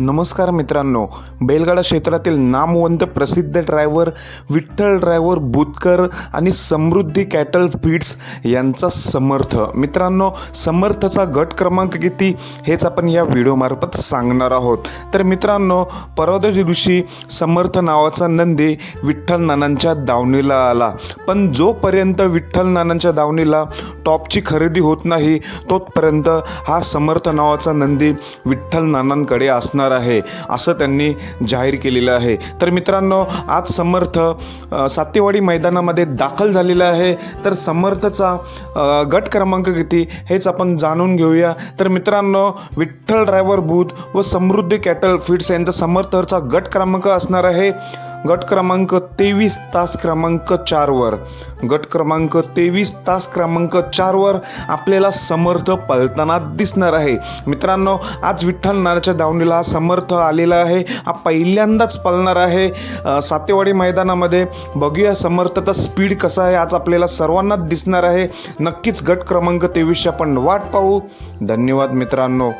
नमस्कार मित्रांनो बैलगाडा क्षेत्रातील नामवंत प्रसिद्ध ड्रायव्हर विठ्ठल ड्रायव्हर बुतकर आणि समृद्धी कॅटल फीड्स यांचा समर्थ. मित्रांनो समर्थचा गट क्रमांक किती हेच आपण या व्हिडिओमार्फत सांगणार आहोत. तर मित्रांनो परवाच्या दिवशी समर्थ नावाचा नंदी विठ्ठल नानांच्या दावणीला आला. पण जोपर्यंत विठ्ठल नानांच्या दावणीला टॉपची खरेदी होत नाही तोपर्यंत हा समर्थ नावाचा नंदी विठ्ठल नानांकडे असणार आहे असं त्यांनी जाहीर केलेलं आहे. तर मित्रांनो आज समर्थ सातेवाडी मैदानामध्ये दाखल झालेला आहे. तर समर्थचा गट क्रमांक किती हेच आपण जाणून घेऊया. तर मित्रांनो विठ्ठल ड्रायव्हर बूथ व समृद्धी कॅटल फीड्स यांचा समर्थचा गट क्रमांक असणार आहे. गट क्रमांक तेवीस तास क्रमांक चारवर गट क्रमांक तेवीस तास क्रमांक चारवर आपल्याला समर्थ पळताना दिसणार आहे. मित्रांनो आज विठ्ठल नाराच्या धावणीला समर्थ आलेला आहे. हा पहिल्यांदाच पळणार आहे. सातेवाडी मैदानामध्ये बघूया समर्थचा स्पीड कसा आहे. आज आपल्याला सर्वांनाच दिसणार आहे. नक्कीच गट क्रमांक तेवीसची आपण वाट पाहू. धन्यवाद मित्रांनो.